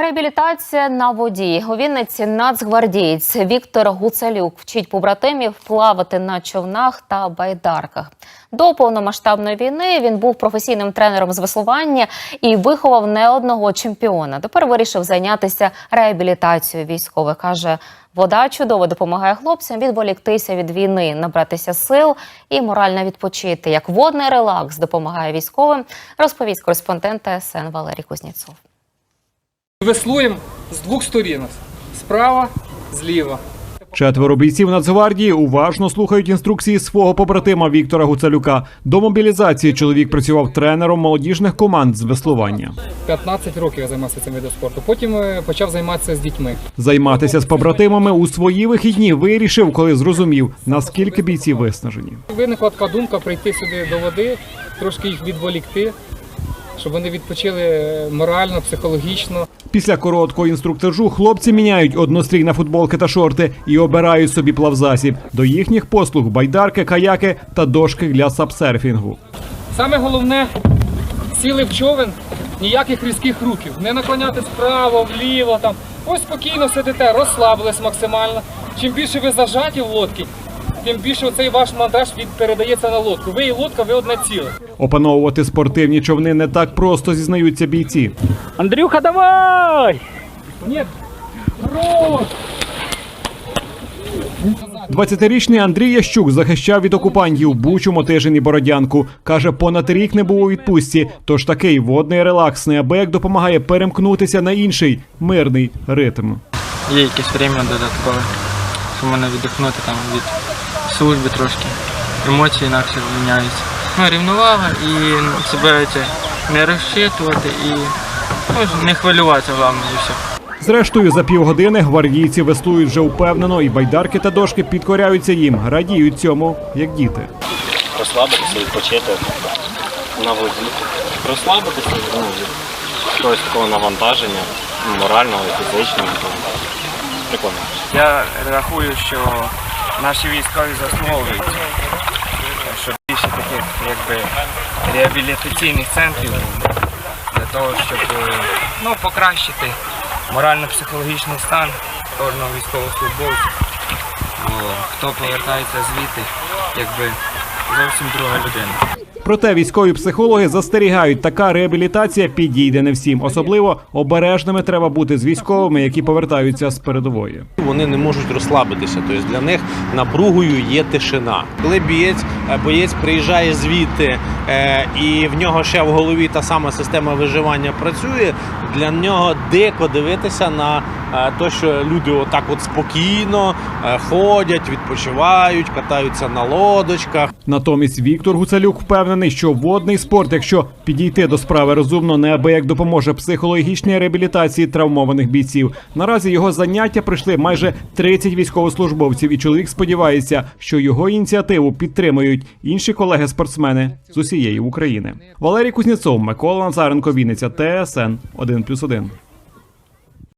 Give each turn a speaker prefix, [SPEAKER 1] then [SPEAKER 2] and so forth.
[SPEAKER 1] Реабілітація на воді. У Вінниці нацгвардієць Віктор Гуцалюк вчить побратимів плавати на човнах та байдарках. До повномасштабної війни він був професійним тренером з веслування і виховав не одного чемпіона. Тепер вирішив зайнятися реабілітацією військових. каже, вода чудово допомагає хлопцям відволіктися від війни, набратися сил і морально відпочити. Як водний релакс допомагає військовим, розповість кореспондент ТСН Валерій Кузніцов.
[SPEAKER 2] Веслуємо з двох сторін. Справа, зліва.
[SPEAKER 3] Четверо бійців Нацгвардії уважно слухають інструкції свого побратима Віктора Гуцалюка. До мобілізації чоловік працював тренером молодіжних команд з веслування.
[SPEAKER 2] 15 років я займався цим видом спорту. Потім е, почав займатися з дітьми.
[SPEAKER 3] Займатися з побратимами у свої вихідні вирішив, коли зрозумів, наскільки бійці виснажені.
[SPEAKER 2] Виникла така думка прийти сюди до води, трошки їх відволікти, щоб вони відпочили е, морально, психологічно.
[SPEAKER 3] Після короткого інструктажу хлопці міняють однострій на футболки та шорти і обирають собі плавзасіб. До їхніх послуг байдарки, каяки та дошки для сапсерфінгу.
[SPEAKER 2] Саме головне сіли в човен, ніяких різких рухів. Не наклоняти вправо, вліво. Там. Ось спокійно сидите, розслабились максимально. Чим більше ви зажаті в лодці, тим більше цей ваш монтаж від передається на лодку. Ви і лодка, ви одне ціле.
[SPEAKER 3] Опановувати спортивні човни не так просто зізнаються бійці.
[SPEAKER 4] Андрюха, давай!
[SPEAKER 2] Ні, хорош!
[SPEAKER 3] 20-річний Андрій Ящук захищав від окупантів Бучу, Мотижин і Бородянку. Каже, понад рік не був у відпустці. Тож такий водний релакс неабияк допомагає перемкнутися на інший мирний ритм.
[SPEAKER 5] Є якесь время додаткове, щоб мене віддихнути там від служби трошки. Емоції інакше міняються. Ну, рівновага і себе це не розчитувати і ну, не хвилюватися головне і все.
[SPEAKER 3] Зрештою, за півгодини гвардійці веслують вже впевнено, і байдарки та дошки підкоряються їм, радіють цьому, як діти.
[SPEAKER 6] розслабитися, відпочити на воді. Розслабитися, ну, від якогось такого навантаження, морального і фізичного. Прикольно.
[SPEAKER 4] Я рахую, що наші військові заслуговують, щоб більше таких якби реабілітаційних центрів для того, щоб е, ну, покращити морально-психологічний стан кожного військовослужбовця. Бо хто повертається звідти, якби зовсім друга людина.
[SPEAKER 3] Проте військові психологи застерігають, така реабілітація підійде не всім. Особливо обережними треба бути з військовими, які повертаються з передової.
[SPEAKER 7] Вони не можуть розслабитися. Тобто для них напругою є тишина. Коли бієць, е, боєць приїжджає звідти, е, і в нього ще в голові та сама система виживання працює. Для нього дико дивитися на е, те, що люди отак от спокійно е, ходять, відпочивають, катаються на лодочках.
[SPEAKER 3] Натомість Віктор Гуцалюк впевнений, що водний спорт, якщо підійти до справи розумно, неабияк допоможе психологічній реабілітації травмованих бійців. Наразі його заняття прийшли майже 30 військовослужбовців, і чоловік сподівається, що його ініціативу підтримують інші колеги-спортсмени з усієї України. Валерій Кузнєцов, Микола Назаренко, Вінниця, ТСН 1+,1.